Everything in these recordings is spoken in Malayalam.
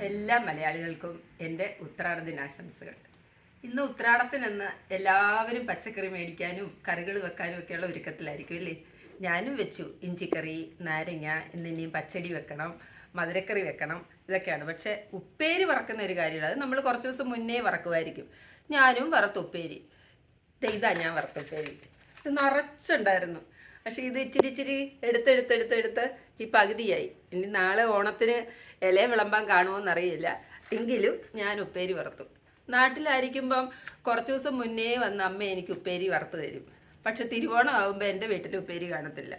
എല്ലാ മലയാളികൾക്കും എന്റെ ഉത്രാട ദിനാശംസകൾ ഇന്ന് ഉത്രാടത്തിനെന്ന് എല്ലാവരും പച്ചക്കറി മേടിക്കാനും കറികൾ വെക്കാനും ഒക്കെയുള്ള ഒരുക്കത്തിലായിരിക്കും അല്ലേ? ഞാനും വെച്ചു ഇഞ്ചിക്കറി നാരങ്ങ എന്നിനിയും പച്ചടി വെക്കണം മധുരക്കറി വെക്കണം ഇതൊക്കെയാണ്. പക്ഷേ ഉപ്പേരി വറക്കുന്ന ഒരു കാര്യമാണ് അത് നമ്മൾ കുറച്ച് ദിവസം മുന്നേ വറക്കുമായിരിക്കും. ഞാനും വറുത്ത ഉപ്പേരി. ഇതാ ഞാൻ വറുത്ത ഉപ്പേരി. ഇത് നിറച്ചുണ്ടായിരുന്നു. പക്ഷെ ഇത് ഇച്ചിരി ഇച്ചിരി എടുത്തെടുത്തെടുത്തെടുത്ത് ഈ പകുതിയായി. ഇനി നാളെ ഓണത്തിന് ഇല വിളമ്പാൻ കാണുമോയെന്നറിയില്ല എങ്കിലും ഞാൻ ഉപ്പേരി വറുത്തു. നാട്ടിലായിരിക്കുമ്പം കുറച്ച് ദിവസം മുന്നേ വന്ന അമ്മ എനിക്ക് ഉപ്പേരി വറുത്ത് തരും. പക്ഷെ തിരുവോണം ആകുമ്പോൾ എന്റെ വീട്ടിൽ ഉപ്പേരി കാണത്തില്ല.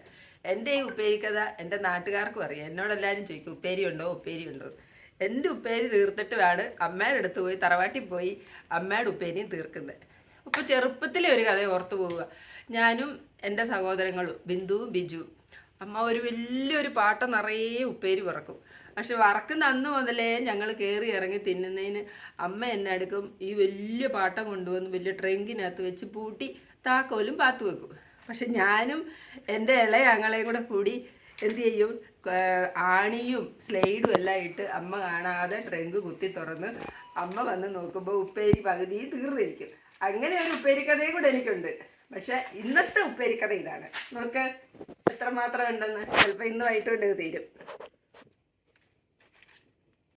എന്റെ ഈ ഉപ്പേരി കഥ എന്റെ നാട്ടുകാർക്കും അറിയാം. എന്നോടെല്ലാവരും ചോദിക്കും ഉപ്പേരി ഉണ്ടോ? ഉപ്പേരി ഉണ്ടോ? എന്റെ ഉപ്പേരി തീർത്തിട്ട് വേണം അമ്മയുടെ അടുത്ത് പോയി തറവാട്ടിൽ പോയി അമ്മയുടെ ഉപ്പേരിയും തീർക്കുന്നത്. അപ്പോൾ ചെറുപ്പത്തിലെ ഒരു കഥ ഓർത്തു പോവുക. ഞാനും എന്റെ സഹോദരങ്ങൾ ബിന്ദുവും ബിജു. അമ്മ ഒരു വലിയൊരു പാട്ട നിറയെ ഉപ്പേരി വറക്കും. പക്ഷെ വറക്കുന്ന അന്ന് മുതലേ ഞങ്ങൾ കയറി ഇറങ്ങി തിന്നുന്നതിന് അമ്മ എന്നെ അടുക്കും. ഈ വലിയ പാട്ടം കൊണ്ടുവന്ന് വലിയ ട്രെങ്കിനകത്ത് വെച്ച് പൂട്ടി താക്കോലും പാത്തു വെക്കും. പക്ഷെ ഞാനും എന്റെ ഇളയ അങ്ങളെയും കൂടെ കൂടി എന്ത് ചെയ്യും? ആണിയും സ്ലൈഡും എല്ലാം ഇട്ട് അമ്മ കാണാതെ ട്രെങ്ക് കുത്തി തുറന്ന് അമ്മ വന്ന് നോക്കുമ്പോൾ ഉപ്പേരി പകുതി തീർന്നിരിക്കും. അങ്ങനെ ഒരു ഉപ്പേരി കഥയും കൂടെ എനിക്കുണ്ട്. പക്ഷെ ഇന്നത്തെ ഉപ്പേരിക്കഥ കഥ ഇതാണ്. നമുക്ക് എത്രമാത്രം ഉണ്ടെന്ന്. ചിലപ്പോൾ ഇന്ന് വൈകിട്ട് കൊണ്ട് തീരും.